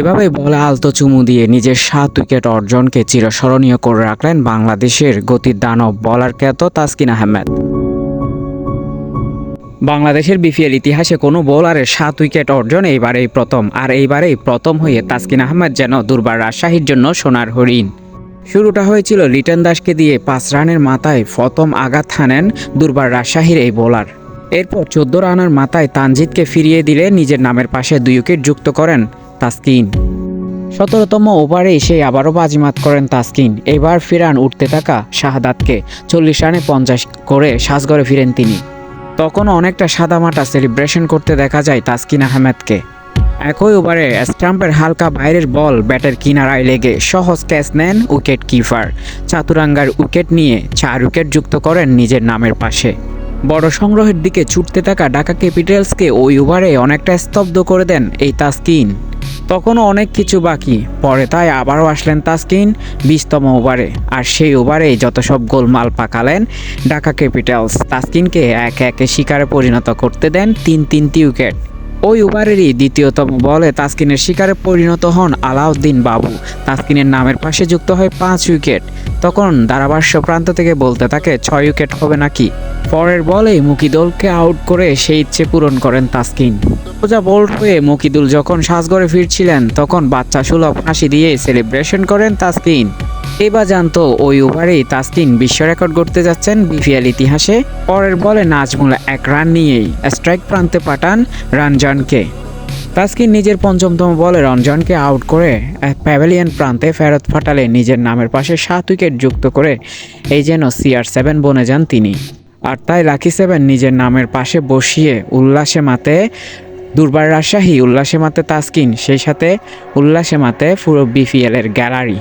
এভাবে বলে আলতো চুমু দিয়ে নিজের সাত উইকেট অর্জনকে চিরস্মরণীয় করে রাখলেন বাংলাদেশের গতির দানব বলার খ্যাত তাসকিন আহমেদ। বাংলাদেশের বিপিএল ইতিহাসে কোনো বোলারের সাত উইকেট অর্জন এইবারেই প্রথম, আর এইবারেই প্রথম হয়ে তাসকিন আহমেদ যেন দুর্বার রাজশাহীর জন্য সোনার হরিণ। শুরুটা হয়েছিল লিটন দাসকে দিয়ে পাঁচ রানের মাথায় প্রথম আঘাত হানেন দুর্বার রাজশাহীর এই বোলার। এরপর চোদ্দ রানের মাথায় তানজিদকে ফিরিয়ে দিলে নিজের নামের পাশে দুই উইকেট যুক্ত করেন তাসকিন। সতেরোতম ওভারে এসে আবারও বাজিমাত করেন তাসকিন। এবার ফিরান উঠতে থাকা শাহাদাতকে চল্লিশ রানে পঞ্চাশ করে সাজগড়ে ফিরেন তিনি। তখনও অনেকটা সাদামাটা সেলিব্রেশন করতে দেখা যায় তাসকিন আহমেদকে। একই ওভারে স্টাম্পের হালকা বাইরের বল ব্যাটের কিনারায় লেগে সহজ ক্যাচ নেন উইকেট কিপার। চাতুরাঙ্গার উইকেট নিয়ে চার উইকেট যুক্ত করেন নিজের নামের পাশে। বড় সংগ্রহের দিকে ছুটতে থাকা ঢাকা ক্যাপিটালসকে ওই ওভারে অনেকটা স্তব্ধ করে দেন এই তাসকিন। তখনও অনেক কিছু বাকি। পরে তাই আবারও আসলেন তাসকিন বিশতম ওভারে। আর সেই ওভারে যত সব গোলমাল পাকালেন ঢাকা ক্যাপিটালস। তাসকিনকে এক একে শিকারে পরিণত করতে দেন তিন তিনটি উইকেট। ওই ওভারেরই দ্বিতীয়তম বলে তাসকিনের শিকারে পরিণত হন আলাউদ্দিন বাবু। তাসকিনের নামের পাশে যুক্ত হয় পাঁচ উইকেট। তখন ধারাভাষ্য প্রান্ত থেকে বলতে থাকে, ছয় উইকেট হবে নাকি? পরের বলে মুকিদুলকে আউট করে সেই ইচ্ছে পূরণ করেন তাসকিন। সোজা বোল্ড হয়ে মুকিদুল যখন সাজগড়ে ফিরছিলেন, তখন বাচ্চা সুলভ হাসি দিয়ে সেলিব্রেশন করেন তাসকিন। এবার জানতো ওই ওভারেই তাসকিন বিশ্ব রেকর্ড করতে যাচ্ছেন বিপিএল ইতিহাসে। পরের বলে নাজমুল এক রান নিয়েই স্ট্রাইক প্রান্তে পাঠান রঞ্জনকে তাসকিন নিজের পঞ্চমতম বলে রঞ্জনকে আউট করে প্যাভেলিয়ান প্রান্তে ফেরত ফাটালে নিজের নামের পাশে সাত উইকেট যুক্ত করে এই যেন সিআর সেভেন বনে যান তিনি। আর তাই লাকি সেভেন নিজের নামের পাশে বসিয়ে উল্লাসে মাতে দুর্বার রাজশাহী, উল্লাসে মাতে তাসকিন, সেই সাথে উল্লাসে মাতে পুরো বিপিএলের গ্যালারি।